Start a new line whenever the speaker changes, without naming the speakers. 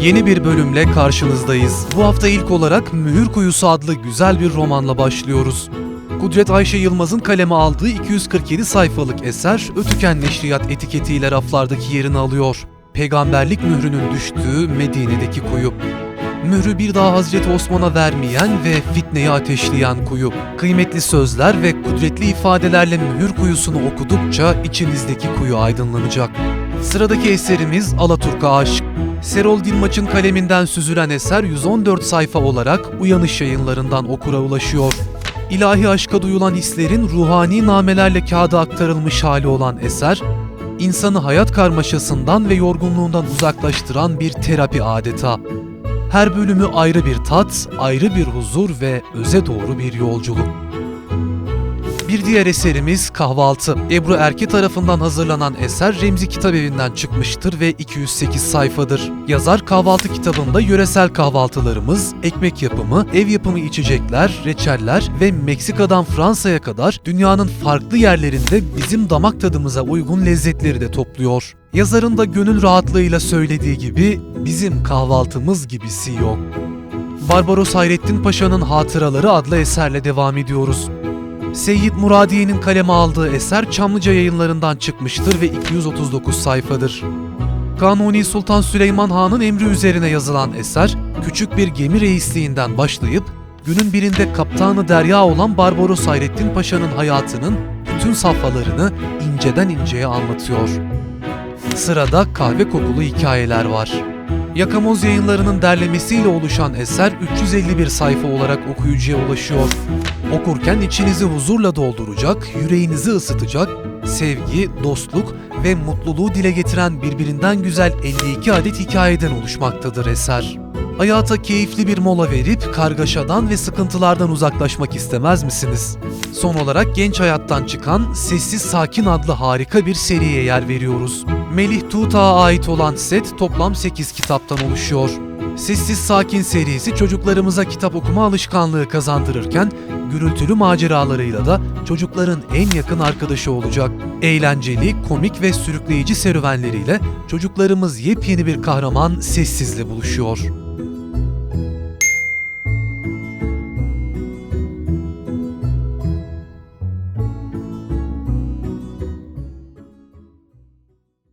Yeni bir bölümle karşınızdayız. Bu hafta ilk olarak Mühür Kuyusu adlı güzel bir romanla başlıyoruz. Kudret Ayşe Yılmaz'ın kaleme aldığı 247 sayfalık eser Ötüken Neşriyat etiketiyle raflardaki yerini alıyor. Peygamberlik mührünün düştüğü Medine'deki kuyu. Mührü bir daha Hazreti Osman'a vermeyen ve fitneyi ateşleyen kuyu. Kıymetli sözler ve kudretli ifadelerle mühür kuyusunu okudukça içinizdeki kuyu aydınlanacak. Sıradaki eserimiz Alaturka Aşk. Serol Dilmaç'ın kaleminden süzülen eser 114 sayfa olarak Uyanış yayınlarından okura ulaşıyor. İlahi aşka duyulan hislerin ruhani namelerle kağıda aktarılmış hali olan eser, insanı hayat karmaşasından ve yorgunluğundan uzaklaştıran bir terapi adeta. Her bölümü ayrı bir tat, ayrı bir huzur ve öze doğru bir yolculuk. Bir diğer eserimiz Kahvaltı. Ebru Erke tarafından hazırlanan eser Remzi Kitabevi'nden çıkmıştır ve 208 sayfadır. Yazar kahvaltı kitabında yöresel kahvaltılarımız, ekmek yapımı, ev yapımı içecekler, reçeller ve Meksika'dan Fransa'ya kadar dünyanın farklı yerlerinde bizim damak tadımıza uygun lezzetleri de topluyor. Yazarın da gönül rahatlığıyla söylediği gibi bizim kahvaltımız gibisi yok. Barbaros Hayrettin Paşa'nın Hatıraları adlı eserle devam ediyoruz. Seyyid Muradiye'nin kaleme aldığı eser Çamlıca yayınlarından çıkmıştır ve 239 sayfadır. Kanuni Sultan Süleyman Han'ın emri üzerine yazılan eser, küçük bir gemi reisliğinden başlayıp günün birinde kaptanı derya olan Barbaros Hayrettin Paşa'nın hayatının bütün safhalarını inceden inceye anlatıyor. Sırada kahve kokulu hikayeler var. Yakamoz yayınlarının derlemesiyle oluşan eser 351 sayfa olarak okuyucuya ulaşıyor. Okurken içinizi huzurla dolduracak, yüreğinizi ısıtacak, sevgi, dostluk ve mutluluğu dile getiren birbirinden güzel 52 adet hikayeden oluşmaktadır eser. Hayata keyifli bir mola verip kargaşadan ve sıkıntılardan uzaklaşmak istemez misiniz? Son olarak Genç Hayat'tan çıkan Sessiz Sakin adlı harika bir seriye yer veriyoruz. Melih Tuğta'ya ait olan set toplam 8 kitaptan oluşuyor. Sessiz Sakin serisi çocuklarımıza kitap okuma alışkanlığı kazandırırken gürültülü maceralarıyla da çocukların en yakın arkadaşı olacak. Eğlenceli, komik ve sürükleyici serüvenleriyle çocuklarımız yepyeni bir kahraman Sessiz'le buluşuyor.